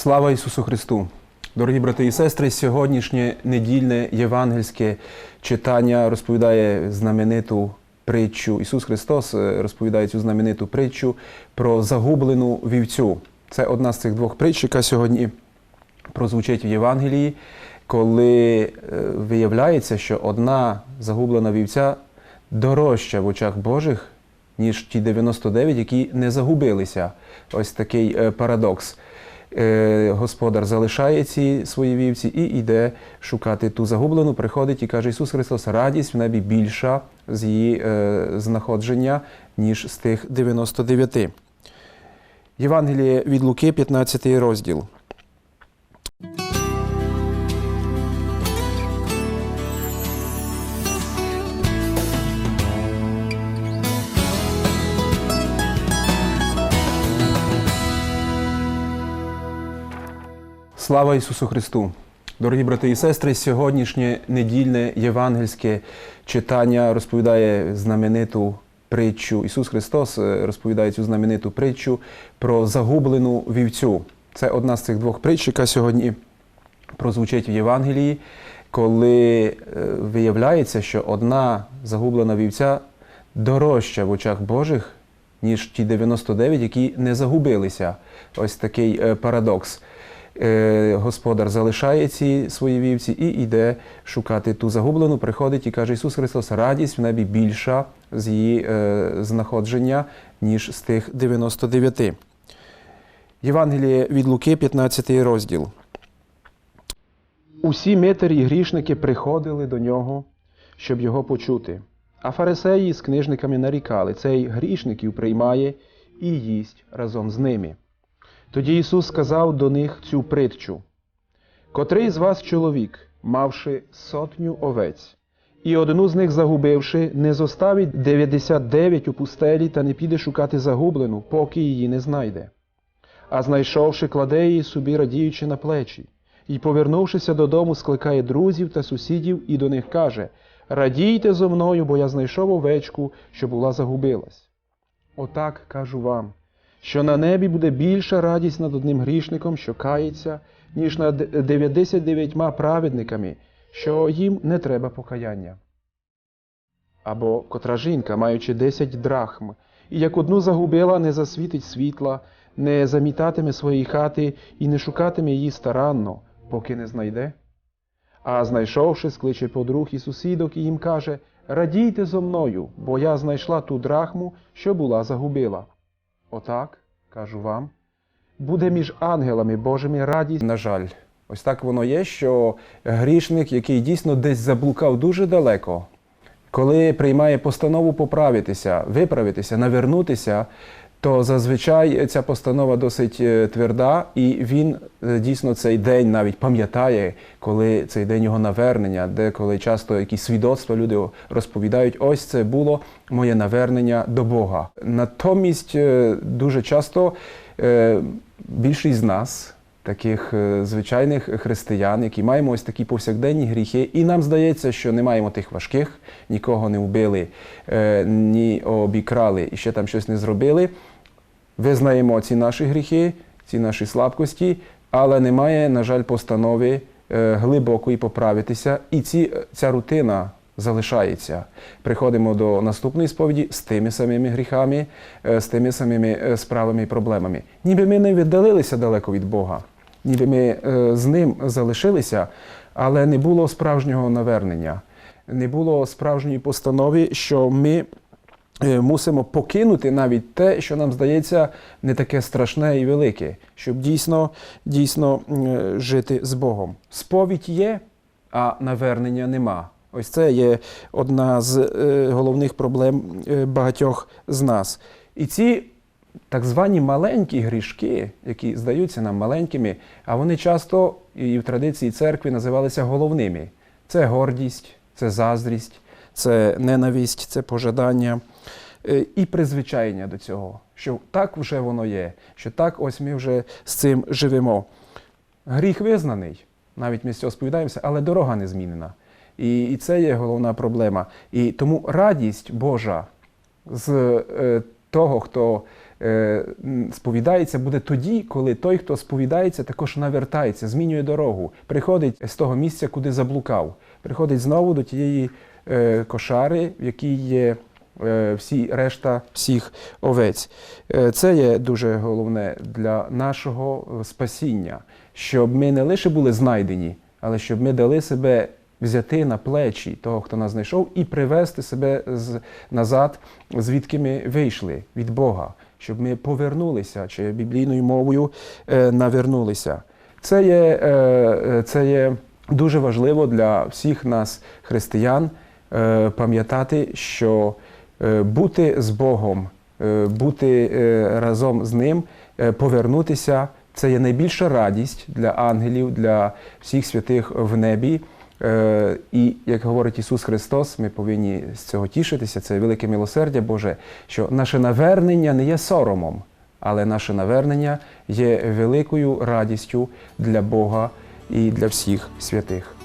Слава Ісусу Христу! Дорогі брати і сестри, сьогоднішнє недільне євангельське читання розповідає знамениту притчу. Ісус Христос е, розповідає цю знамениту притчу про загублену вівцю. Це одна з цих двох притч, яка сьогодні прозвучить в Євангелії, коли е, виявляється, що одна загублена вівця дорожча в очах Божих, ніж ті 99, які не загубилися. Ось такий е, парадокс. Е, Господар залишає ці свої вівці і йде шукати ту загублену, приходить і каже Ісус Христос, радість в небі більша з її е, знаходження, ніж з тих 99. Євангеліє від Луки, 15 розділ. Слава Ісусу Христу! Дорогі брати і сестри, сьогоднішнє недільне євангельське читання розповідає знамениту притчу. Ісус Христос е, розповідає цю знамениту притчу про загублену вівцю. Це одна з цих двох притч, яка сьогодні прозвучить в Євангелії, коли е, виявляється, що одна загублена вівця дорожча в очах Божих, ніж ті 99, які не загубилися. Ось такий е, парадокс. Е, Господар залишає ці свої вівці і йде шукати ту загублену, приходить і каже Ісус Христос, радість в небі більша з її е, знаходження, ніж з тих 99. Євангеліє від Луки, 15 розділ. Усі митарі і грішники приходили до нього, щоб його почути. А фарисеї з книжниками нарікали, цей грішників приймає і їсть разом з ними. Тоді Ісус сказав до них цю притчу: Котрий з вас чоловік, мавши сотню овець, і одну з них загубивши, не зоставить 99 у пустелі та не піде шукати загублену, поки її не знайде. А знайшовши, кладе її собі, радіючи на плечі, і, повернувшися додому, скликає друзів та сусідів і до них каже: Радійте зо мною, бо я знайшов овечку, що була загубилась. Отак кажу вам що на небі буде більша радість над одним грішником, що кається, ніж над 99 праведниками, що їм не треба покаяння. Або котра жінка, маючи 10 драхм, і як одну загубила, не засвітить світла, не замітатиме свої хати і не шукатиме її старанно, поки не знайде. А знайшовши, скличе подруг і сусідок і їм каже Радійте зо мною, бо я знайшла ту драхму, що була загубила. Отак, кажу вам, буде між ангелами Божими радість. На жаль, ось так воно є, що грішник, який дійсно десь заблукав дуже далеко, коли приймає постанову поправитися, виправитися, навернутися, то зазвичай ця постанова досить е, тверда, і він е, дійсно цей день навіть пам'ятає, коли цей день його навернення, де коли часто якісь свідоцтва люди розповідають, ось це було моє навернення до Бога. Натомість е, дуже часто більшість з нас. Таких звичайних християн, які маємо ось такі повсякденні гріхи, і нам здається, що не маємо тих важких, нікого не вбили, ні обікрали і ще там щось не зробили. Визнаємо ці наші гріхи, ці наші слабкості, але немає, на жаль, постанови глибокої поправитися, і ці, ця рутина залишається. Приходимо до наступної сповіді з тими самими гріхами, з тими самими справами і проблемами. Ніби ми не віддалилися далеко від Бога, ніби ми з ним залишилися, але не було справжнього навернення, не було справжньої постанови, що ми. Мусимо покинути навіть те, що нам здається не таке страшне і велике, щоб дійсно дійсно жити з Богом. Сповідь є, а навернення нема. Ось це є одна з головних проблем багатьох з нас. І ці так звані маленькі грішки, які здаються нам маленькими, а вони часто і в традиції церкви називалися головними. Це гордість, це заздрість, це ненависть, це пожадання і призвичайення до цього, що так вже воно є, що так ось ми вже з цим живемо. Гріх визнаний, навіть ми з цього сповідаємося, але дорога не змінена. І, і це є головна проблема. І тому радість Божа з е, того, хто е, сповідається, буде тоді, коли той, хто сповідається, також навертається, змінює дорогу, приходить з того місця, куди заблукав, приходить знову до тієї е, кошари, в якій є е, всі решта всіх овець. Е, Це є дуже головне для нашого е, спасіння, щоб ми не лише були знайдені, але щоб ми дали себе взяти на плечі того, хто нас знайшов, і привести себе з, назад, звідки ми вийшли від Бога, щоб ми повернулися, чи біблійною мовою е, навернулися. Це є, е, е, це є дуже важливо для всіх нас, християн, пам'ятати, що бути з Богом, бути разом з Ним, повернутися це є найбільша радість для ангелів, для всіх святих в небі. Е, І як говорить Ісус Христос, ми повинні з цього тішитися. Це велике милосердя Боже, що наше навернення не є соромом, але наше навернення є великою радістю для Бога і для всіх святих.